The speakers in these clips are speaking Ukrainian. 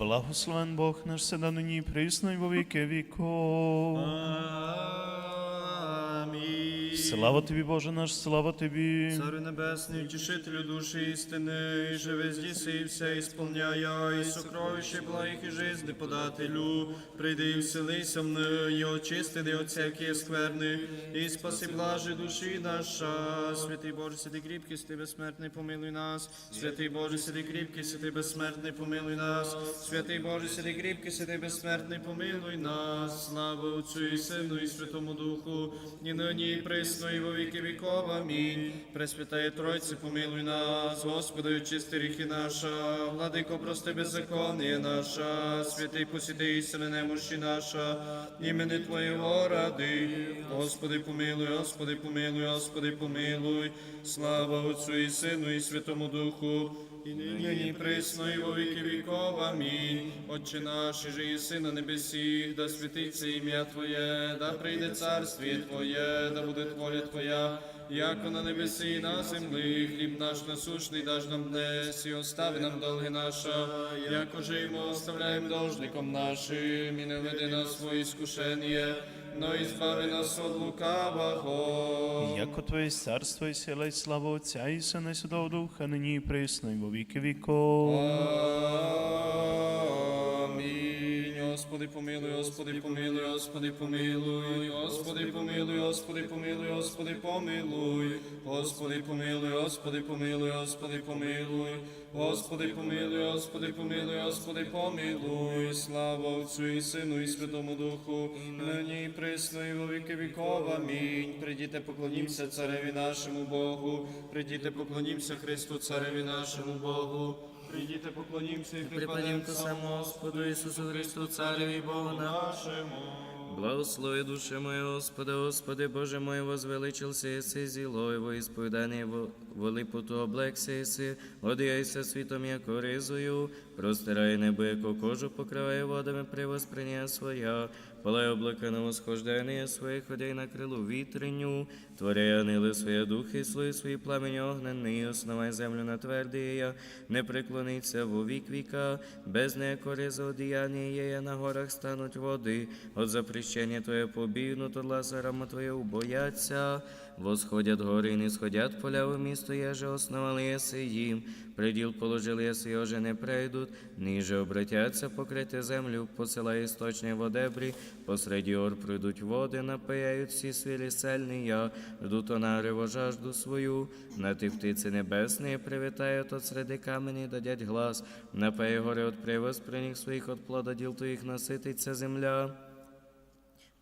Благословен Бог наш седа нині і присно і во віки віков. Слава тобі, Боже наш, слава тобі. Царю небесний, утішителю душі істини, і живи здіси і все ісполняя, і сокровище благих і жизни подателю, прийди і вселися в і очисти от всякі скверни, і спаси блажи душі наша. Святий Боже, сиди кріпкий, сиди безсмертний, помилуй нас. Святий Боже, сиди кріпкий, сиди безсмертний, помилуй нас. Святий Боже, сиди кріпкий, сиди безсмертний, помилуй нас. Слава Отцю і Сину, і Святому Духу, і нині, і присно, і во віки віков. Амінь. Пресвятає Тройці, помилуй нас, Господи, очисти ріхи наша, владико, прости беззаконніє наша, святий посіди істини немощі наша, імени Твоєго ради. Господи, помилуй, Господи, помилуй, Господи, помилуй. Слава Отцю і Сину, і Святому Духу. І нині і присно, і во віки віков. Амінь. Отче наш, і же на небесі, да святиться ім'я Твоє, да прийде царствіє Твоє, да буде воля Твоя, яко на небесі і на землі, хліб наш насущний даж нам днес, і остави нам долги наша, яко же йому оставляємо должником нашим, і не веди нас свої скушення, но избави нас от лукавого. Яко Твое царство и сила и слава Отца и Сына и Святого Духа, ныне и пресно, и во веки веков. Господи, помилуй, Господи, помилуй, Господи, помилуй, Господи, помилуй, Господи, помилуй, Господи, помилуй, Господи, помилуй, Господи, помилуй, Господи, помилуй, Господи, помилуй, Господи, помилуй, Господи, помилуй, слава Отцю і Сину, і Святому Духу, нині і присно, і во віки віков. Амінь. Придіте, поклонімося цареві нашому Богу, придіте, поклонімося Христу, цареві нашому Богу. Прийдіте, поклонімося і то Господу Ісусу Христу, Цареві Богу нашому. Благослови душе моя, Господи, Господи, Боже мой, возвеличился єси зіло, Его ісповідання велипоту облекся єси, одяйся світом, яко ризою, простирай небо, яко кожу покриває водами при восприня своя, поле облака на восхождення своє, ходяй на крилу вітренню, творяй анили своє духи, слої свої пламені огненний, основай землю на твердія, не преклониться во вік віка, без неякого одіяння є, на горах стануть води, от запрещення Твоє побігнут, от лазарама Твоє убояться, восходять гори не сходять поля у місто, еже основали єси їм, приділ положили єси, йоже не прийдуть, ниже обратяться покрити землю, посилає істочні водебрі, посреди ор прийдуть води, напияють всі свілі сельні я, ждут онариво жажду свою, на ті птиці небесні привітають от среди камені дадять глас, напає гори от привоз при них своїх от плода діл твоїх насититься земля.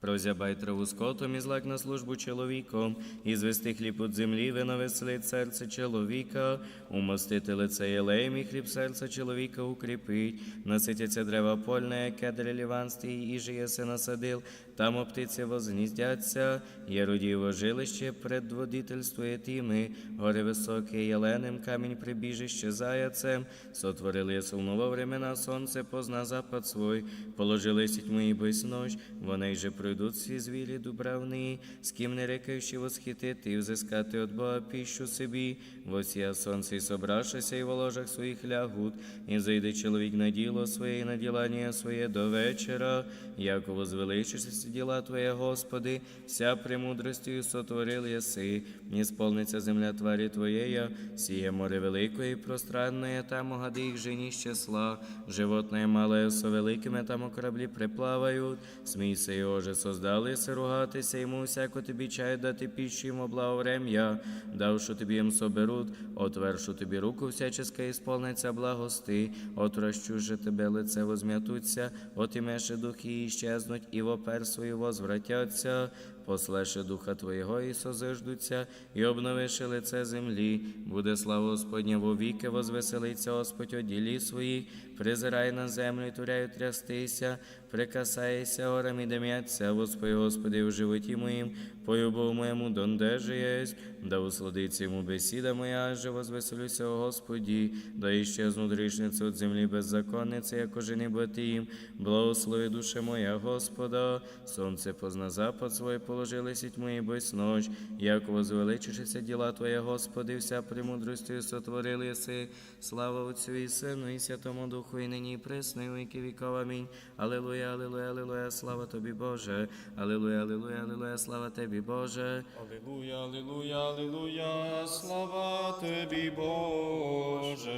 Прозябай траву скотом і злак на службу чоловіком, і звести хліб від землі, вино веселить серце чоловіка, умостити лице єлеєм і хліб серця чоловіка укріпить, наситяться дерева польне, кедри ліванстій, і жиє се насадил, там о птиці возгніздяться, єрудіво жилище предводительствує тіми, гори високі єленем, камінь прибіжище заяцем, сотворили єсу во времена, сонце позна запад свой, положили сітьми і без нож, вони же пройдуть всі звірі дубравні, з ким не рекаючи восхитити і взискати от Бога піщу собі, восія сонце і собрашися, і в ложах своїх лягут, і зайде чоловік на діло своє, і на ділання своє до вечора, як возвеличишся діла Твоє, Господи, вся премудростю сотворил єси, не сповниться земля тварі Твоєя, сіє море великое і пространне, там угади їх жені з числа, животне мале со великими там у кораблі приплавають, смійся і оже создали се ругатися йому, всяко тобі чай дати піщу йому благоврем'я, давши тобі їм соберуть, отвершу тобі руку всяческа і сповниться благости, отрощу же тебе лице возм'ятуться, отімеше духи і щезнуть, і вопер свою возвратяться, послеше духа Твоєго і созиждуться, і обновиши лице землі, буде слава Господня вовіки, возвеселиться Господь о ділі своїх, призирай на землю, і туряю трястися, прикасайся горам і дем'яться, Господи, Господи, у животі моїм, полюбов моєму, донде же да усладиться йому бесіда моя, же возвеселюся, о Господі, да іщезну грішницю від землі беззаконниці, як ожени бати їм, благослови душе моя, Господа, сонце позна запад своє положили сіть мої без нож, як возвеличишися діла Твоє, Господи, вся премудростю сотворили си. Слава Отцю і Сину, і Святому Духу, і нині і присно, і віки віков. Амінь. Алілуя, алілуя, алілуя, слава Тобі, Боже. Алілуя, алілуя, алілуя, слава Тобі, Боже. Алілуя, алілуя, алілуя, слава тобі, Боже.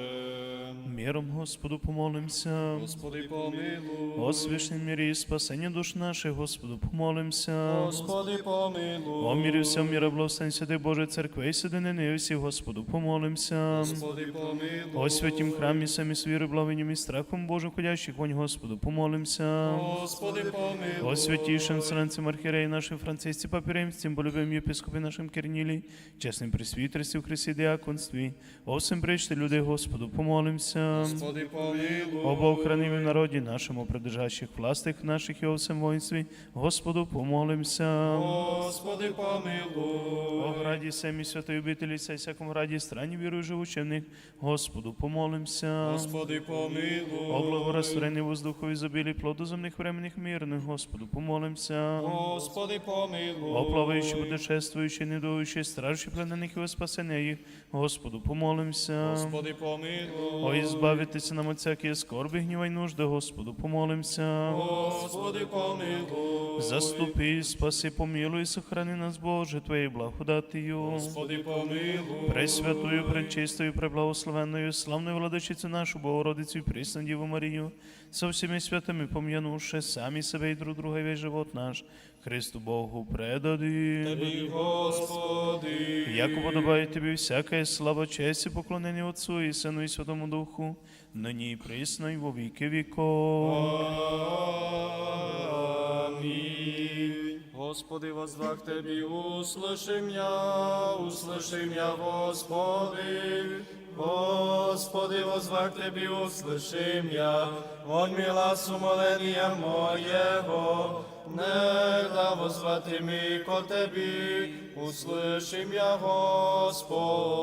Миром Господу помолимся. Господи, помилуй. О свішнім мірі і спасенні душ наших, Господу помолимся. Господи, помилуй. О мірі всього міра благословен Святий Боже Церкви і сединини всі, Господу помолимся. Господи, помилуй. О святім храмі самі з віри, благовінням страхом Божим ходящих вонь, Господу помолимся. Господи, помилуй. О святійшим вселенцем архіреї нашим Францисці Папіремстім, болюбим єпископі нашим Кернілі, чесним присвітерстві в Христі діаконстві, о всім прийшли люди, Господу помолимся. Господи, помилуй. О Бог народі нашому, придержащих властих наших і о всем воїнстві, Господу помолимся. Господи, О помилуй. граді семі святої обителі, цей всякому раді страні вірую живучи в Господу помолимся. Господи, помилуй. О благорастворенні воздуху і забілі плоду земних временних мирних, Господу помолимся. Господи, помилуй. О плаваючи, путешествуючи, недуючи, стражучи пленених і спасення їх, Господу помолимся. Господи, помилуй. О, ізбавитися нам от всякої скорби, гніва й нужди, Господу помолимся. Господи, помилуй. Заступи, спаси, помилуй, сохрани нас, Боже, Твоєю благодатію. Господи, помилуй. Пресвятую, пречистою, преблагословенною, славною владичицю нашу Богородицю і присну Діву Марію, со всіми святими пом'янувши самі себе і друг друга і весь живот наш, Христу Богу предади. Тобі, Господи. Як уподобає тобі всяка слава, честь і поклонення Отцу і Сину і Святому Духу, нині і присно і во віки віков. Аминь. Господи, возвах Тебе, услыши меня, услыши меня, Господи. Господи, возвах Тебе, услыши меня, он мила сумоления моего, не да возвати ми ко Тебі, услыши меня, Господи.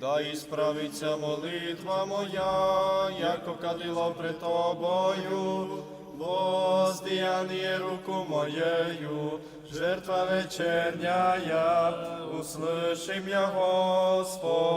Да ісправиться молитва моя, яко кадило пред Тобою, Воздіяніє руку моєю, жертва вечерняя, услыши меня, Господи.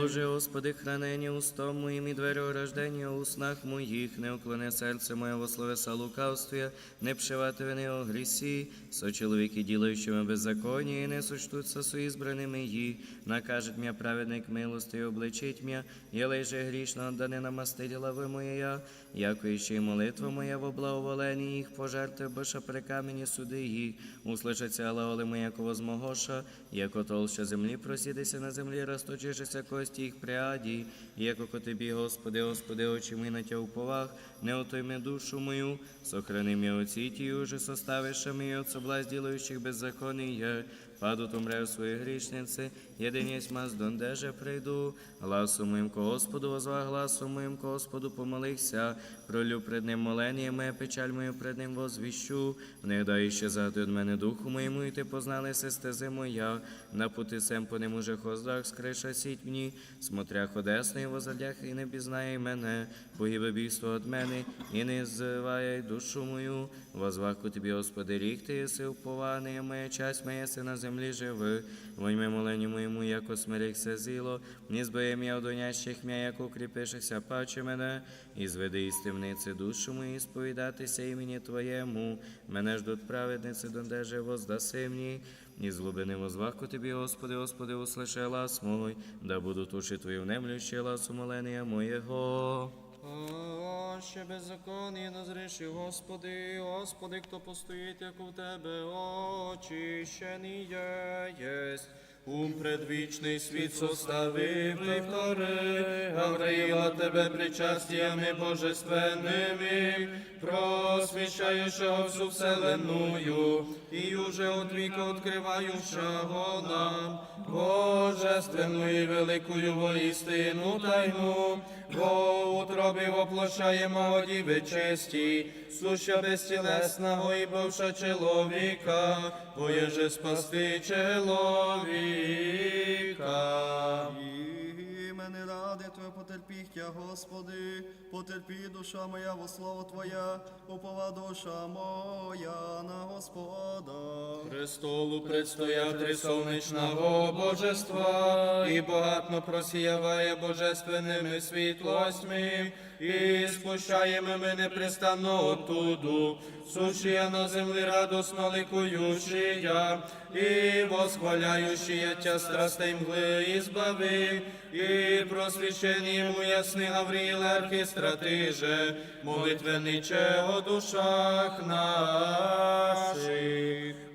Положи, Господи, хранення устом моїм і двері рождення у снах моїх, не уклони серце моє во словеса лукавстві, не пшивати вини о грісі, со чоловіки, ділаючими беззаконні, і не сочтуться со ізбраними їх, накажет м'я праведник милости обличить м'я, єлей же грішно, да не намастиділа ви моя, яко іще й молитва моя в благоволенні їх, пожерти, боша при камені суди їх, услышаться алеоли моя возмогоша, яко толща землі просідися на землі, розточишися кості їх пряді, яко ко тобі, Господи, Господи, очі ми на тя уповах, не отойми душу мою, сохрани м'я оці ті, уже составиша мій от соблазн ділаючих беззаконія, паду умре в свої грішниці, єдиність маз дондеже прийду, гласу моїм Господу, возва гласу моїм Господу помолився, пролю пред ним молення моє, печаль мою пред ним возвіщу, не дай ще зати від мене духу моєму, і ти позналися стези моя, на пути сем по ним уже хоздах, скриша сіть мені, смотря ходесний возадях, і не пізнає мене, погибе бійство від мене, і не зиває душу мою, возваху тобі, Господи, рік ти єси упований, моя часть моя си на землі живи, воньми моленню моєму, яко смирихся зіло, ні збиє м'я одонящих м'я, як укріпишися, паче мене, і зведи із темниці душу мою, сповідатися імені Твоєму, мене ждуть праведниці, дондеже воздаси мені, і злобини возваху тобі, Господи, Господи, услыши лас мой, да буду туші Твої внемлющі лас умолення моєго. Ще беззаконні назреши, Господи, Господи, хто постоїть, як у Тебе очищений є єсть. Ум предвічний світ составив втори, Гавраїла Тебе причастями божественними, просвіщаючого всю вселенную, і уже от віка відкриваючого нам, божественну і великою воістину тайну, бо утробі воплощаємо діви честі, суща безтілесного і бивша чоловіка, боєже спасти чоловіка. Іменем мене ради Твоє потерпіх тя, Господи, потерпі душа моя во слово Твоя, упова душа моя на Господа. Престолу предстоятри сонячного божества, і багатно просіяває божественними світлостьми, і спущаємо ми непрестанно оттуду, сушія на землі радосно ликуючия, і восхваляючия тя страстей мгли і збави, і просвіщенням ясний Гавріл архістратиже, молитвениче о душах наших.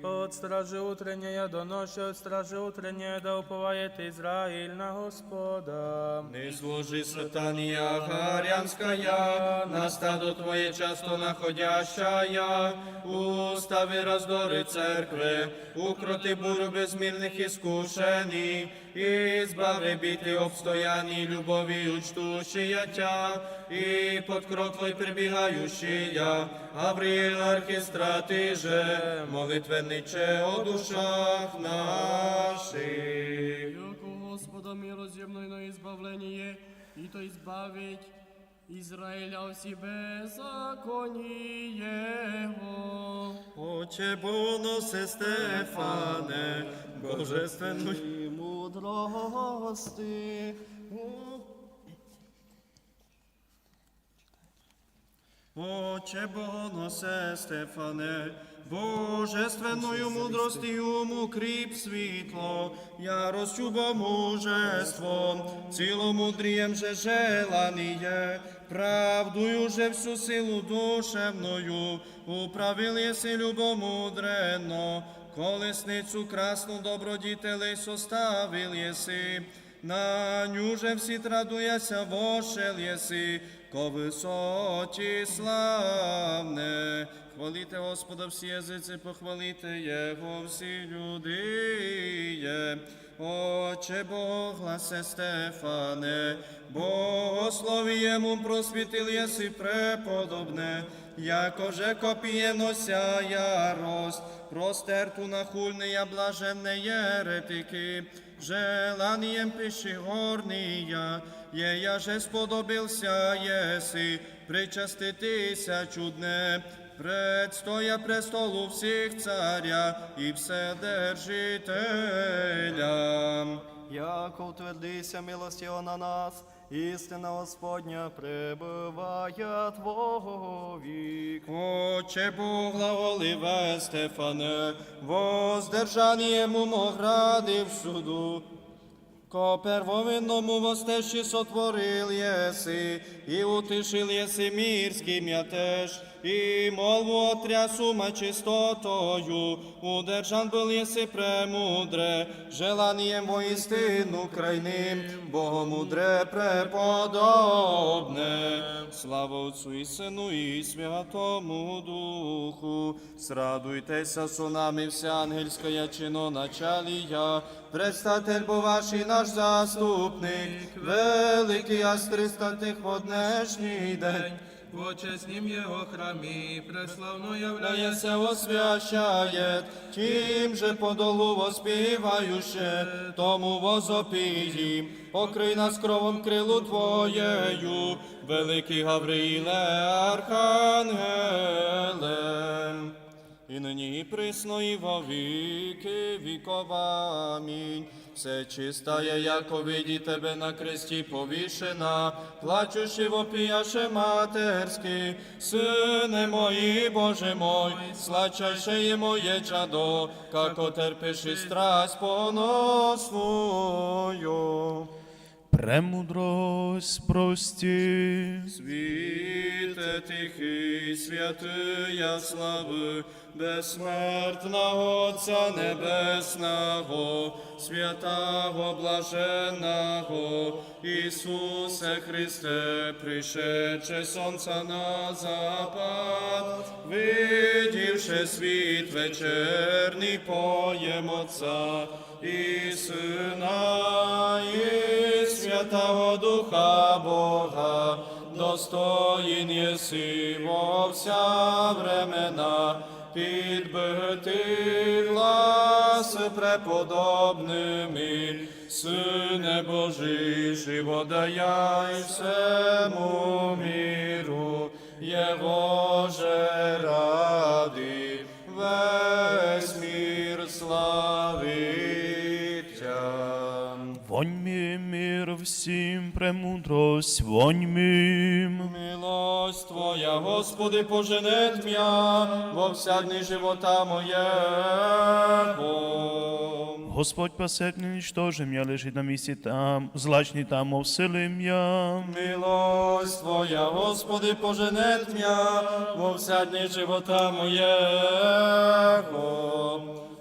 От стражи утренняя до ночи, от стражи утренняя да уповает Израиль на Господа. Не служи сатания гарянская, на стадо Твое часто находящая, устави раздоры церкви, укроти буру безмірних іскушений, і збави біти обстояні любові учтущия тя, і под крок Твой прибігающия, Гавриил архистратиже, молитвенниче о душах наших. Яко Господа мироземной на избавление, и то избавить Израиля от себе закониего. Отче боносе Стефане, божественної мудрости. Отче боносе Стефане, божественною мудростю укріп світло, я розчуба мужеством, ціломудрієм же желаніє, правдою же всю силу душевною, управил єси любомудрено, колесницю красну добродітелей составил єси, на ню же всі традуяся вошел єси, ко висоті славне. Хвалите Господа всі язиці, похвалите Його всі люди. є. Отче Бог, гласе Стефане, Богослові йому просвітил єси преподобне, яко же копіє нося ярость, простерту на хульне блаженне єретики, желанием пиши горния, є я же сподобився єси, причаститися чудне, предстоя престолу всіх царя і вседержителя. Яко утвердися милость Його на нас, істина Господня пребыває Твого вік. Отче Бог глаголиве Стефане, воздержанием умоградив суду, Ко первовинному востещі сотворил єси, і утишил єси мірський мятеж, і молву отрясу чистотою, удержан был єси премудре, желанием воістину крайним, Богомудре преподобне. Слава Отцу і Сину і Святому Духу, срадуйтеся со нами вся ангельська чиноначалія, предстатель бо ваший наш заступник, великий астристатих в однешній день. В очеснім його храмі, преславно являє Являється освящає, тим же подолу воспівающе, тому возопії, покрий нас кровом крилу Твоєю, великий Гавриїле, Архангеле. І нині і присно, і во віки віков. Амінь. Все чистає, яко виді тебе на кресті повішена, плачущи вопіяше матерськи, сине мої, Боже мой, слачайше є моє чадо, како терпиш і страсть поносную. Премудрость прості. Світе тихий, святия слави, безсмертного Отця Небесного, святого блаженного, Ісусе Христе, пришедше сонця на запад, видівши світ вечерний поєм Отця і Сина, і Святого Духа Бога, достоїн єси во вся времена, підбити глас преподобними, Сине Божий, живот даяй всему всім, премудрость, воньми. Милость Твоя, Господи, поженет м'я во вся дни живота моєго. Господь пасет не нічтожим, я лежить на місці там, злачні там овселим я. Милость Твоя, Господи, поженет м'я во вся дни живота моєго.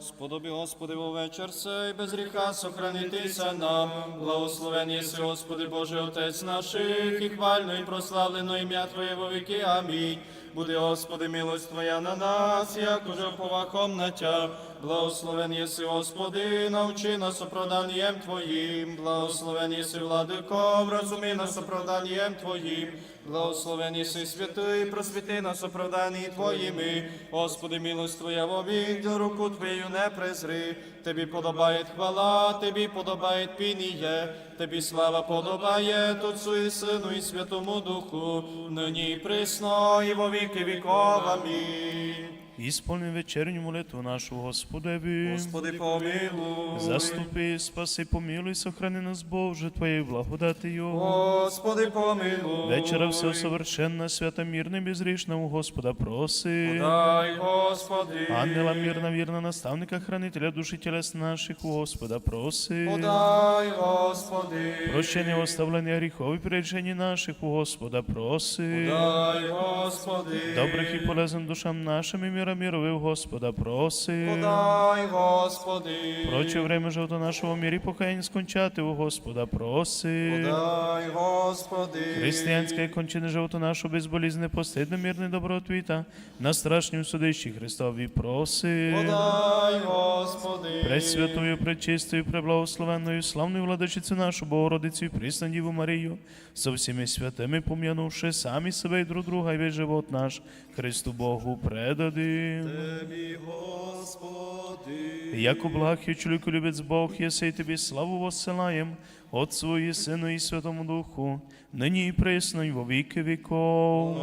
Сподоби, Господи, вечір сей, без гріха сохранитися нам. Благословен єси, Господи, Боже, Отець наших, і хвально і прославлено ім'я Твоє во віки. Амінь. Буде, Господи, милость Твоя на нас, як уже повахом на Тя. Благословен єси, Господи, навчи нас оправданням Твоїм. Благословен єси, владико, вразуми нас оправданням Твоїм. Благословен єси, святий, просвіти нас оправданні Твоїми. Господи, милость Твоя вовік, руку Твою не презри. Тобі подобає хвала, Тобі подобає пініє, Тобі слава подобає Отцу і Сину і Святому Духу, нині і присно, і во віки віков. Амінь. Ісполни вечерню молитву нашу Господеві. Господи, помилуй. Заступи, спаси, помилуй, сохрани нас, Боже, Твоєю благодатію. Господи, помилуй. Вечера все совершенна, свята, мирна, безгрішна у Господа проси. Дай, Господи. Ангела мирна, вірна, наставника, хранителя душі тілес наших у Господа проси. Подай, Господи. Прощення оставлення гріхов і перечення наших у Господа проси. Дай, Господи. Добрих і полезен душам нашим і міра міровив Господа проси. Подай, Господи. Проче время живота нашого мірі покаяння скончати у Господа проси. Подай, Господи. Християнське кончини живота нашого безболізне, постидне, мирне добротвіта, на страшнім судищі Христові проси. Подай, Господи. Пресвятою, пречистою, преблагословенною, славною владичицю нашу Богородицю і присну Діву Марію, со всіми святими пом'янувши самі себе і друг друга, і весь живот наш Христу Богу предадим. Тебі, Господи. Яко благ і чоловіку любець Бог, єси тобі славу воссилаєм, Отцу і Сину і Святому Духу, нині і присно, і во віки віков.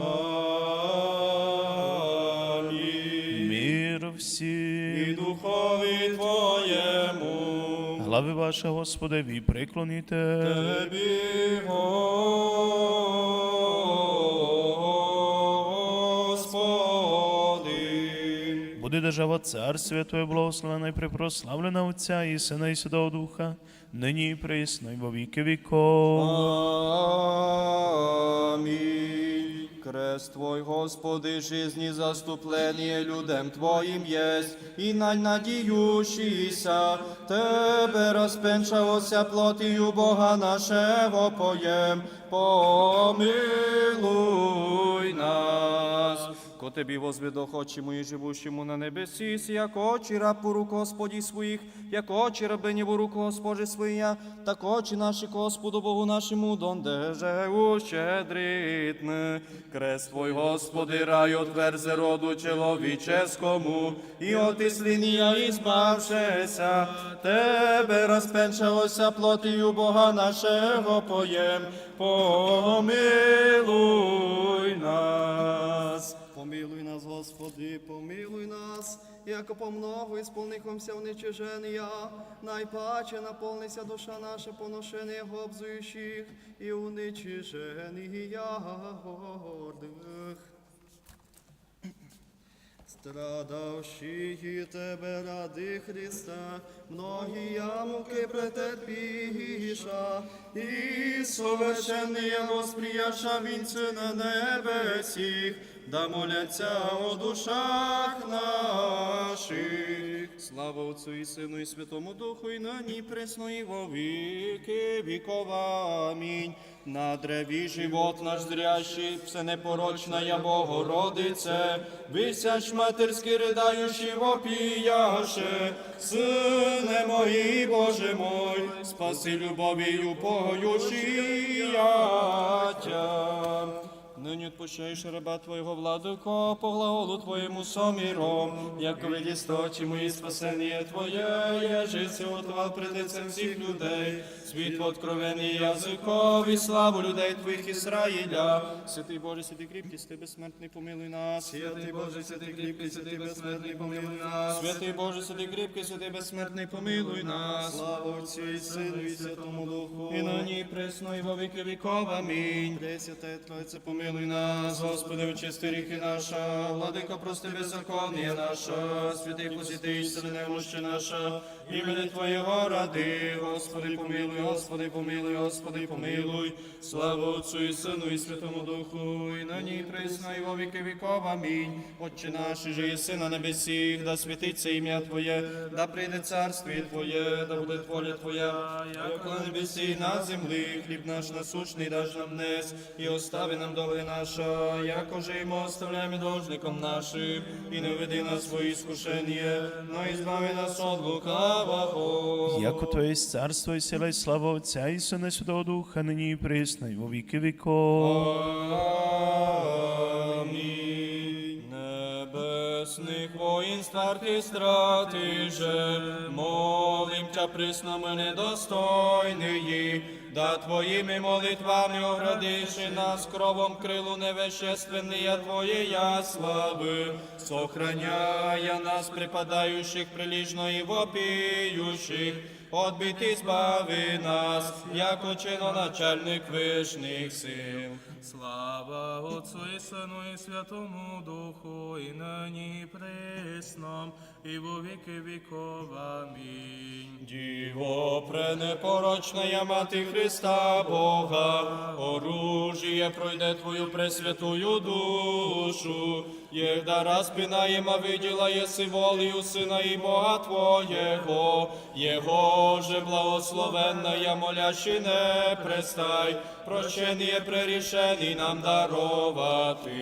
Амінь. Мир І духові Твоєму. Глави ваша, Господеві, приклоніте. Тебі, Господи. Буде держава царствія Твоє благословена і припрославлена Отця і Сина і Святого Духа, нині і присно, і во віки віков. Аминь. Крест Твой, Господи, жизни заступление людям Твоим есть, и на надіющийся, Тебе розпенчався плотію Бога нашего поєм, помилуй нас. Ко Тебі возведохочему і живущему на небесі, як очі раб по руку Господі своїх, як очі рабині в руку Госпожі своя, так очі наші Господу Богу нашому, дондеже ущедритне. Крест Твой, Господи, рай отверзе роду чоловіческому, і от іслінія ізбавшеся, Тебе розпенчалося плотію Бога нашого поєм, помилуй нас. Помилуй нас, Господи, помилуй нас, яко помного ісполнихомся уничиження, найпаче наповнися душа наша поношення обзуючих і уничиження гордих. Страдавши тебе ради Христа, многія муки претерпіша, і совершенні восприяша вінцю на небесіх, да моляться о душах наших. Слава Отцю і Сину і Святому Духу, і нині і присно, і во віки віков. Амінь. На древі живот наш зрящий, все непорочна я Богородице, висяч матерський ридаючи вопіяше, Сине мої, Боже мой, спаси любов'ю поючи я. Нині отпущаєш раба Твоєго владико, по глаголу Твоєму соміром, як видісточі мої спасення Твоє, я життя готував пред лицем всіх людей, світло откровені язикові, славу людей Твоїх Ізраїля. Святий Боже, святий кріпкий, святий безсмертний, помилуй нас. Святий Боже, святий кріпкий, святий безсмертний, помилуй нас. Святий Боже, святий кріпкий, святий безсмертний, помилуй нас. Слава Отцю і Сину і Святому Духу. І нині і присно, і во віки віков. Амінь. Пресвяте Тройце, помилуй нас, Господи, очисти ріхи наша, владико, прости беззаконня наша, святий посіти істини немощі наша, імені Твоєго ради, Господи, помилуй, Господи, помилуй, Господи, помилуй, слава Отцю і Сину і Святому Духу, і нині присно, і во віки віков. Амінь. Отче наш, же єси на небесіх, да святиться ім'я Твоє, да прийде царстві Твоє, да буде воля Твоя, як на небесі на землі, хліб наш насущний даж нам днес, і остави нам доли наша, якоже і ми оставляємо должником нашим, і не веди нас свої іскушення, но і збави нас от лукавого. Яко Твоє є царство і сила і слава Отця і Сина Святого Духа, нині і присно, і во віки віков. Амінь. Небесних воїн старти страти же, молим тя присно ми недостойний, да Твоїми молитвами оградиши нас кровом крилу невещественния Твоєя слави, сохраняя нас припадающих прилежно і вопіющих, Отбити збави нас, як очино начальник вишніх сил. Слава Отцу і Сину і Святому Духу, і нині і присно, і во віки віков. Амінь. Діво пренепорочна мати Христа Бога, оружіє пройде Твою пресвятую душу, єгда спинаєм, а виділа єси волею Сина і Бога Твоєго, Його же благословенна, я молящий не престай, прощення прерішений нам даровати.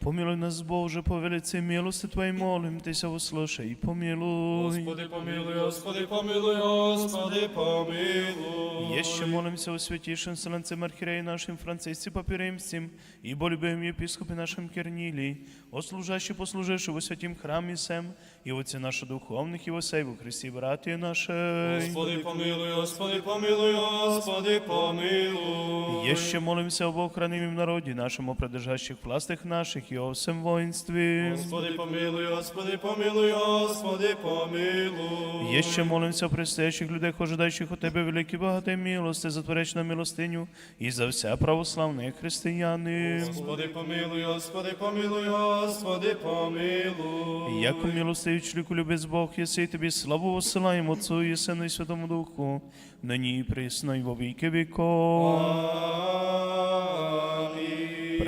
Помилуй нас, Боже, по велиці милости Твоей, молим Тися, услышай і помилуй. Господи, помилуй, Господи, помилуй, Господи, помилуй. Еще молимся о святейшем Вселенцем Архиерее нашим Франциске Папе Римским, и любимом епископе нашим Кернилии, о служащих послуживших во святім храмі сем, і отці наших духовних, і во сей во Христі, братія наші. Господи, помилуй, Господи, помилуй, Господи, помилуй. Еще молимся об охранимом народе нашем, о придержащих властях наших, і о всем воинстве. Господи, помилуй, Господи, помилуй, Господи, помилуй. Еще молимся о предстоящих людях, ожидаючих от Тебе великі багаті милости, затвореч на милостиню, і за вся православні християни. Господи, помилуй, Господи, помилуй, Господи, помилуй. Яко милостивий чоловіку любець Бог, єси тобі славу посилаємо Отцу і Сину і Святому Духу, нині і присно, і во віки віков. Амінь.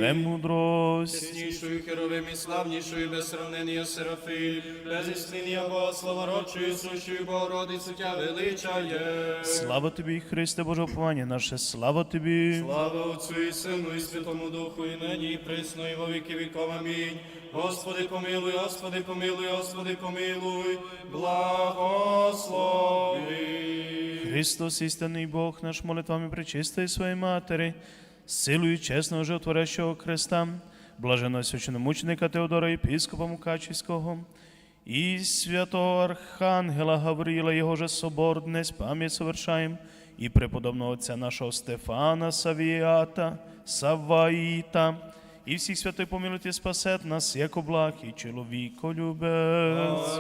Премудрость. Чеснішою херовим і славнішою, без сравнення Серафим, без існення Бога, славородчою, сущою Богородицю Тя величає. Слава тобі, Христе Боже, оповання наше, слава тобі. Слава Отцю і Сину і Святому Духу, і нині, і присно, і во віки віков. Амінь. Господи, помилуй, Господи, помилуй, Господи, помилуй, благослови. Христос, істинний Бог наш, молитвами причистої своєї Матері, силою чесного животворящого Христа, блаженного священномученика Теодора Єпископа Мукачівського, і святого Архангела Гавріла, його же собор днес пам'ять совершаєм, і преподобного отця нашого Стефана Савіата, Саваїта, і всіх святих помилуйте спасет нас, як облах і чоловіко любець.